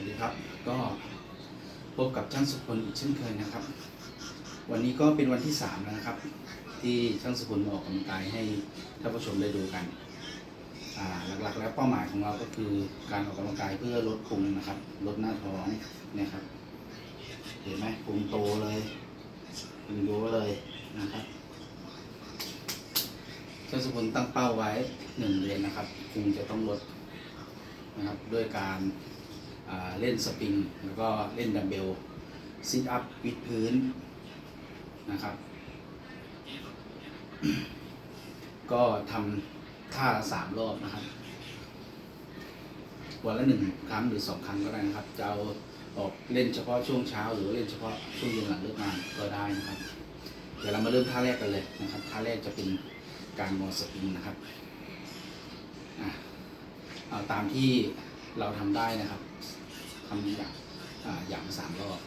วัสดีครับก็พบกับช่างสุพลอีกเช่นเคยนะครับ วันนี้ก็เป็นวันที่สามแล้วนะครับ ที่ช่างสุพลออกกำลังกายให้ท่านผู้ชมได้ดูกันหลักๆ แล้วเป้าหมายของเราก็คือการออกกำลังกายเพื่อลดพุงนะครับ ลดหน้าท้องนี่ยครับ เห็นไหมพุงโตเลยพุงโยเลยนะครับช่างสุพลตั้งเป้าไว้หนึ่งเดือนนะครับพุงจะต้องลดนะครับด้วยการ เล่นสปริง แล้วก็เล่นดัมเบลซิทอัพวิดพื้นนะครับ ก็ทำท่าละสามรอบนะครับ วันละหนึ่งครั้งหรือสองครั้งก็ได้นะครับ จะเอาออกเล่นเฉพาะช่วงเช้า หรือเล่นเฉพาะช่วงเย็นหลังเลิกงานก็ได้นะครับ เดี๋ยวเรามาเริ่มท่าแรกกันเลยนะครับ ท่าแรกจะเป็นการมอสปริงนะครับเอาตามที่เราทำได้นะครับ ทำอย่างอ่าอย่างสามรอบ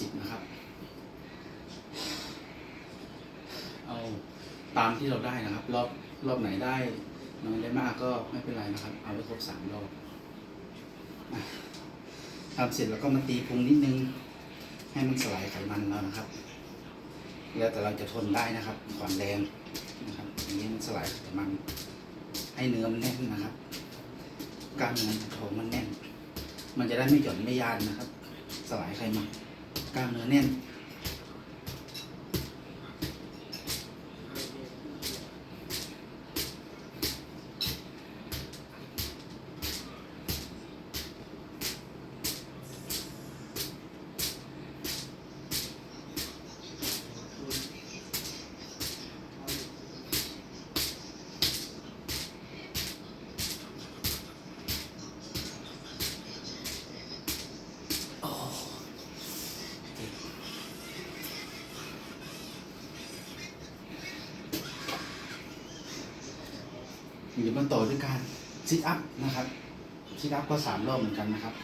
สิบนะครับ เอาตามที่เราได้นะครับ รอบรอบไหนได้น้อยได้มากก็ไม่เป็นไรนะครับ เอาไว้ครบสามรอบทำเสร็จแล้วก็มาตีพุงนิดนึง ให้มันสลายไขมันเรานะครับ แล้วแต่เราจะทนได้นะครับก่อนแรงนะครับอย่างนี้มันสลายไขมัน ให้เนื้อมันแน่นนะครับกล้ามเนื้อท้องมันแน่น มันจะได้ไม่หย่อนไม่ยานนะครับ สลายไขมัน กล้า มเนื้อมันเดี๋ยวมาต่อด้วยการซิทอัพนะครับซิทอัพก็สามรอบเหมือนกันนะครับ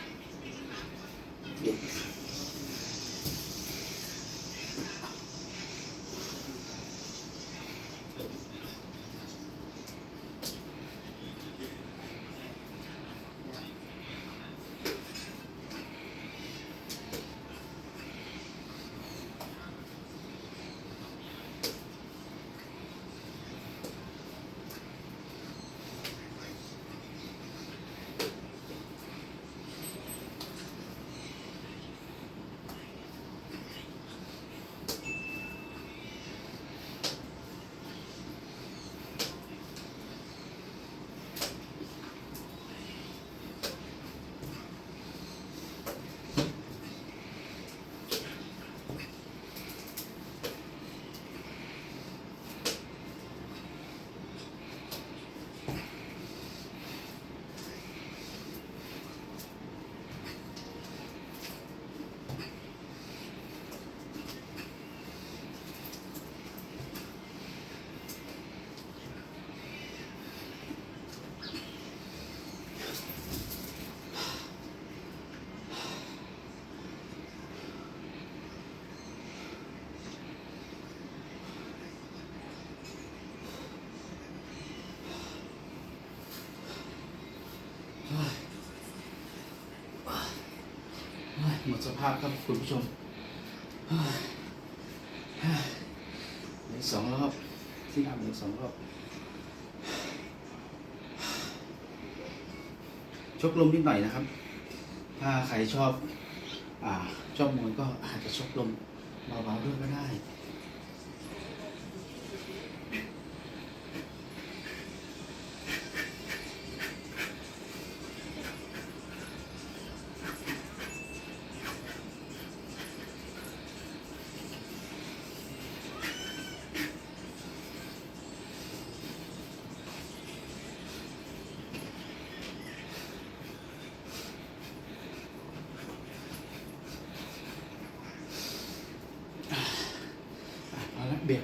หมดสภาพครับคุณผู้ชมเหลือสองรอบที่ทำเหลือสองรอบชกลมนิดหน่อยนะครับ ถ้าใครชอบ อ่าชอบมวยก็อาจจะชกลมเบาๆด้วยก็ได้ de